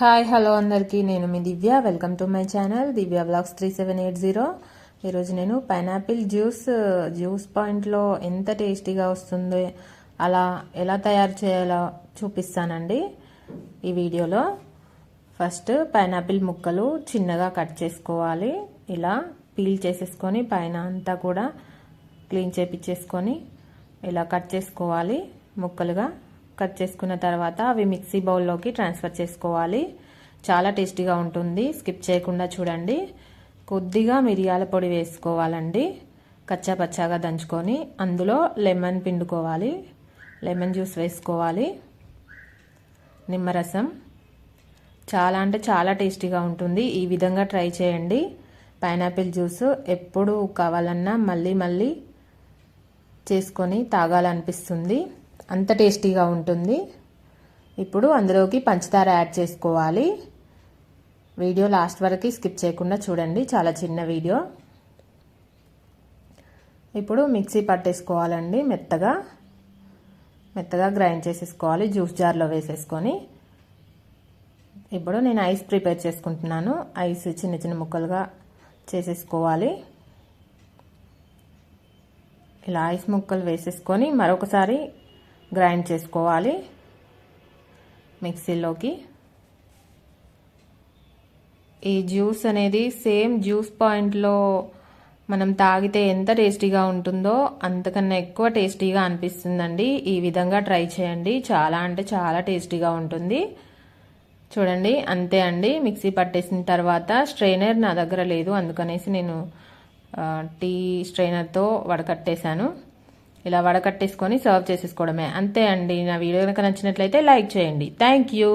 Hi hello అందరికీ. నేను మీ Divya. Welcome to my channel Divya blogs three seven eight zero ఈరోజు నేను pineapple juice juice పాయింట్లో ఎంత టేస్టీగా వస్తుందో అలా ఎలా తయారు చేయాలో చూపిస్తానండి ఈ వీడియోలో. ఫస్ట్ పైనాపిల్ ముక్కలు చిన్నగా కట్ చేసుకోవాలి. ఇలా పీల్ చేసేసుకొని పైన అంతా కూడా క్లీన్ చేపించేసుకొని ఇలా కట్ చేసుకోవాలి ముక్కలుగా. కట్ చేసుకున్న తర్వాత అవి మిక్సీ బౌల్లోకి ట్రాన్స్ఫర్ చేసుకోవాలి. చాలా టేస్టీగా ఉంటుంది. స్కిప్ చేయకుండా చూడండి. కొద్దిగా మిరియాల పొడి వేసుకోవాలండి. కచ్చా పచ్చాగా దంచుకొని అందులో లెమన్ పిండుకోవాలి. లెమన్ జ్యూస్ వేసుకోవాలి. నిమ్మరసం. చాలా అంటే చాలా టేస్టీగా ఉంటుంది. ఈ విధంగా ట్రై చేయండి. పైనాపిల్ జ్యూస్ ఎప్పుడు కావాలన్నా మళ్ళీ మళ్ళీ చేసుకొని తాగాలనిపిస్తుంది. అంత టేస్టీగా ఉంటుంది. ఇప్పుడు అందులోకి పంచదార యాడ్ చేసుకోవాలి. వీడియో లాస్ట్ వరకు స్కిప్ చేయకుండా చూడండి. చాలా చిన్న వీడియో. ఇప్పుడు మిక్సీ పట్టేసుకోవాలండి మెత్తగా. మెత్తగా గ్రైండ్ చేసేసుకోవాలి జ్యూస్ జార్లో వేసేసుకొని. ఇప్పుడు నేను ఐస్ ప్రిపేర్ చేసుకుంటున్నాను. ఐస్ చిన్న చిన్న ముక్కలుగా చేసేసుకోవాలి. ఇలా ఐస్ ముక్కలు వేసేసుకొని మరొకసారి గ్రైండ్ చేసుకోవాలి మిక్సీలోకి. ఈ జ్యూస్ అనేది సేమ్ జ్యూస్ పాయింట్లో మనం తాగితే ఎంత టేస్టీగా ఉంటుందో అంతకన్నా ఎక్కువ టేస్టీగా అనిపిస్తుందండి. ఈ విధంగా ట్రై చేయండి. చాలా అంటే చాలా టేస్టీగా ఉంటుంది. చూడండి అంతే అండి. మిక్సీ పట్టేసిన తర్వాత స్ట్రైనర్ నా దగ్గర లేదు. అందుకనేసి నేను టీ స్ట్రైనర్తో వడకట్టేశాను. ఇలా వడకట్టేసుకొని సర్వ్ చేసేసుకోవడమే. అంతే అండి. నా వీడియో కనుక నచ్చినట్లయితే లైక్ చేయండి. Thank you